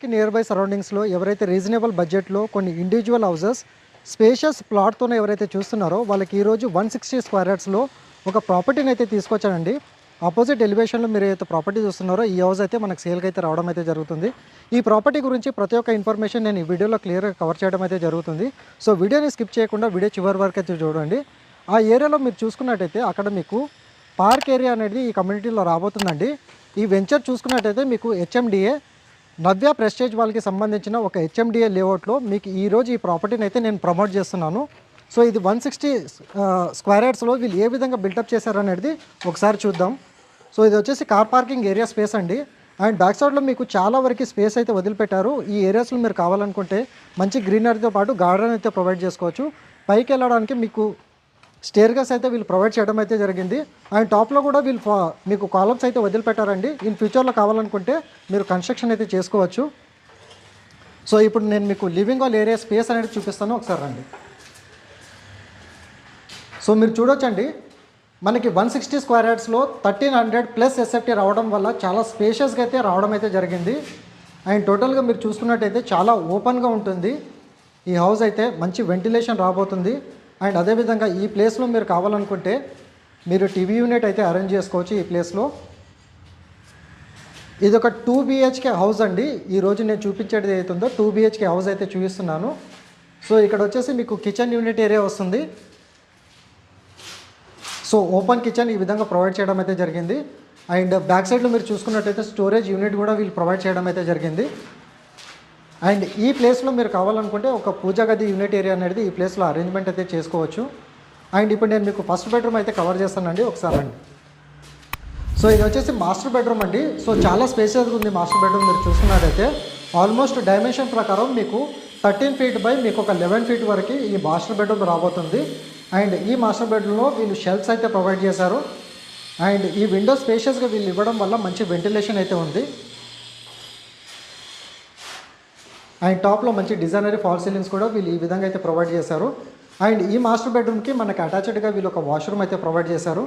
కి near by సరౌండింగ్స్లో ఎవరైతే రీజనబుల్ బడ్జెట్లో కొన్ని ఇండివిజువల్ హౌసెస్ స్పేషియస్ ప్లాట్తోనే ఎవరైతే చూస్తున్నారో వాళ్ళకి ఈరోజు వన్ సిక్స్టీ స్క్వేర్ యార్డ్స్లో ఒక ప్రాపర్టీని అయితే తీసుకొచ్చానండి ఆపోజిట్ ఎలివేషన్లో మీరు ఏదైతే ప్రాపర్టీ చూస్తున్నారో ఈ హౌస్ అయితే మనకు సేల్కి అయితే రావడం అయితే జరుగుతుంది. ఈ ప్రాపర్టీ గురించి ప్రతి ఒక్క ఇన్ఫర్మేషన్ నేను ఈ వీడియోలో క్లియర్గా కవర్ చేయడం అయితే జరుగుతుంది. సో వీడియోని స్కిప్ చేయకుండా వీడియో చివరి వరకు అయితే చూడండి. ఆ ఏరియాలో మీరు చూసుకున్నట్టయితే అక్కడ మీకు పార్క్ ఏరియా అనేది ఈ కమ్యూనిటీలో రాబోతుందండి. ఈ వెంచర్ చూసుకున్నట్టయితే మీకు హెచ్ఎండిఏ నవ్య ప్రెస్టేజ్ వాళ్ళకి సంబంధించిన ఒక హెచ్ఎండిఏ లేఅవుట్లో మీకు ఈరోజు ఈ ప్రాపర్టీని అయితే నేను ప్రమోట్ చేస్తున్నాను. సో ఇది వన్ సిక్స్టీ స్క్వేర్ యార్డ్స్లో వీళ్ళు ఏ విధంగా బిల్డప్ చేశారనేది ఒకసారి చూద్దాం. సో ఇది వచ్చేసి కార్ పార్కింగ్ ఏరియా స్పేస్ అండి. అండ్ బ్యాక్ సైడ్లో మీకు చాలా వరకు స్పేస్ అయితే వదిలిపెట్టారు. ఈ ఏరియాస్లో మీరు కావాలనుకుంటే మంచి గ్రీనరీతో పాటు గార్డెన్ అయితే ప్రొవైడ్ చేసుకోవచ్చు. పైకి వెళ్ళడానికి మీకు స్టేర్గస్ అయితే వీళ్ళు ప్రొవైడ్ చేయడం అయితే జరిగింది. అండ్ టాప్లో కూడా వీళ్ళు ఫా- మీకు కాలమ్స్ అయితే వదిలిపెట్టారండి. ఇన్ ఫ్యూచర్లో కావాలనుకుంటే మీరు కన్స్ట్రక్షన్ అయితే చేసుకోవచ్చు. సో ఇప్పుడు నేను మీకు లివింగ్ హాల్ ఏరియా స్పేస్ అనేది చూపిస్తాను. ఒకసారి రండి. సో మీరు చూడొచ్చండి. మనకి వన్ సిక్స్టీ స్క్వేర్ యార్డ్స్లో థర్టీన్ హండ్రెడ్ ప్లస్ ఎస్ఎఫ్టీ రావడం వల్ల చాలా స్పేషియస్గా అయితే రావడం అయితే జరిగింది. అండ్ టోటల్గా మీరు చూసుకున్నట్టయితే చాలా ఓపెన్గా ఉంటుంది. ఈ హౌస్ అయితే మంచి వెంటిలేషన్ రాబోతుంది. అండ్ అదేవిధంగా ఈ ప్లేస్లో మీరు కావాలనుకుంటే మీరు టీవీ యూనిట్ అయితే అరేంజ్ చేసుకోవచ్చు ఈ ప్లేస్లో ఇది ఒక టూ బిహెచ్కే హౌస్ అండి. ఈరోజు నేను చూపించేది ఏదైతుందో టూ బిహెచ్కే హౌస్ అయితే చూపిస్తున్నాను. సో ఇక్కడ వచ్చేసి మీకు కిచెన్ యూనిట్ ఏరియా వస్తుంది. సో ఓపెన్ కిచెన్ ఈ విధంగా ప్రొవైడ్ చేయడం అయితే జరిగింది. అండ్ బ్యాక్ సైడ్లో మీరు చూసుకున్నట్టయితే స్టోరేజ్ యూనిట్ కూడా వీళ్ళు ప్రొవైడ్ చేయడం అయితే జరిగింది. అండ్ ఈ ప్లేస్లో మీరు కావాలనుకుంటే ఒక పూజా గది యూనిట్ ఏరియా అనేది ఈ ప్లేస్లో అరేంజ్మెంట్ అయితే చేసుకోవచ్చు. అండ్ ఇప్పుడు నేను మీకు ఫస్ట్ బెడ్రూమ్ అయితే కవర్ చేస్తానండి ఒకసారి అండి సో ఇది వచ్చేసి మాస్టర్ బెడ్రూమ్ అండి. సో చాలా స్పేసియస్గా ఉంది మాస్టర్ బెడ్రూమ్ మీరు చూసుకున్నట్టయితే ఆల్మోస్ట్ డైమెన్షన్ ప్రకారం మీకు థర్టీన్ ఫీట్ బై మీకు ఒక లెవెన్ ఫీట్ వరకు ఈ మాస్టర్ బెడ్రూమ్ రాబోతుంది. అండ్ ఈ మాస్టర్ బెడ్రూమ్లో వీళ్ళు షెల్ఫ్స్ అయితే ప్రొవైడ్ చేశారు. అండ్ ఈ విండో స్పేషియస్గా వీళ్ళు ఇవ్వడం వల్ల మంచి వెంటిలేషన్ అయితే ఉంది. అండ్ టాప్లో మంచి డిజైనరీ ఫాల్ సీలింగ్స్ కూడా వీళ్ళు ఈ విధంగా అయితే ప్రొవైడ్ చేశారు. అండ్ ఈ మాస్టర్ బెడ్రూమ్కి మనకు అటాచ్డ్గా వీళ్ళు ఒక వాష్రూమ్ అయితే ప్రొవైడ్ చేశారు.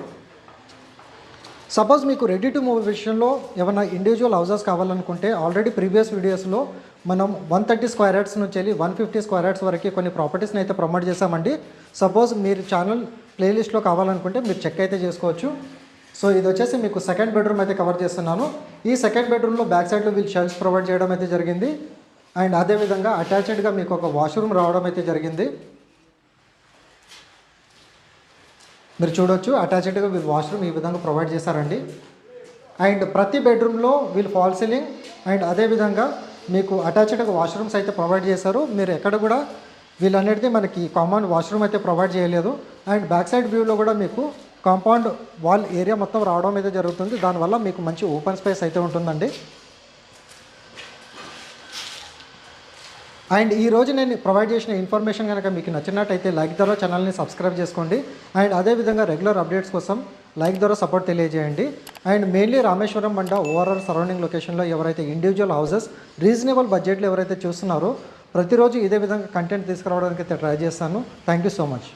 సపోజ్ మీకు రెడీ టు మూవ్ విషయంలో ఏమైనా ఇండివిజువల్ హౌసెస్ కావాలనుకుంటే ఆల్రెడీ ప్రీవియస్ వీడియోస్లో మనం వన్ థర్టీ స్క్వేర్ యార్డ్స్ నుంచి వెళ్ళి వన్ ఫిఫ్టీ స్క్వేర్ యార్డ్స్ వరకు కొన్ని ప్రాపర్టీస్ని అయితే ప్రమోట్ చేశామండి. సపోజ్ మీరు ఛానల్ ప్లేలిస్ట్లో కావాలనుకుంటే మీరు చెక్ అయితే చేసుకోవచ్చు. సో ఇది వచ్చేసి మీకు సెకండ్ బెడ్రూమ్ అయితే కవర్ చేస్తున్నాను. ఈ సెకండ్ బెడ్రూమ్లో బ్యాక్ సైడ్లో వీళ్ళు షెల్ఫ్స్ ప్రొవైడ్ చేయడం అయితే జరిగింది. అండ్ అదేవిధంగా అటాచ్డ్గా మీకు ఒక వాష్రూమ్ రావడం అయితే జరిగింది. మీరు చూడొచ్చు అటాచ్డ్గా వీళ్ళు వాష్రూమ్ ఈ విధంగా ప్రొవైడ్ చేశారండి. అండ్ ప్రతి బెడ్రూమ్లో వీళ్ళు ఫాల్ సీలింగ్ అండ్ అదేవిధంగా మీకు అటాచ్డ్గా వాష్రూమ్స్ అయితే ప్రొవైడ్ చేశారు. మీరు ఎక్కడ కూడా వీళ్ళన్నిటిది మనకి కామన్ వాష్రూమ్ అయితే ప్రొవైడ్ చేయలేదు. అండ్ బ్యాక్ సైడ్ వ్యూలో కూడా మీకు కాంపౌండ్ వాల్ ఏరియా మొత్తం రావడం అయితే జరుగుతుంది. దానివల్ల మీకు మంచి ఓపెన్ స్పేస్ అయితే ఉంటుందండి. అండ్ ఈ రోజు నేను ప్రొవైడ్ చేసిన ఇన్ఫర్మేషన్ కనుక మీకు నచ్చినట్టయితే లైక్ ద్వారా ఛానల్ని సబ్స్క్రైబ్ చేసుకోండి. అండ్ అదేవిధంగా రెగ్యులర్ అప్డేట్స్ కోసం లైక్ ద్వారా సపోర్ట్ తెలియజేయండి. And mainly Rameswaram Banda overall surrounding లొకేషన్లో ఎవరైతే ఇండివిజువల్ హౌసెస్ రీజనబుల్ బడ్జెట్లో ఎవరైతే చూస్తున్నారో ప్రతిరోజు ఇదే విధంగా కంటెంట్ తీసుకురావడానికి అయితే ట్రై చేస్తాను. Thank you so much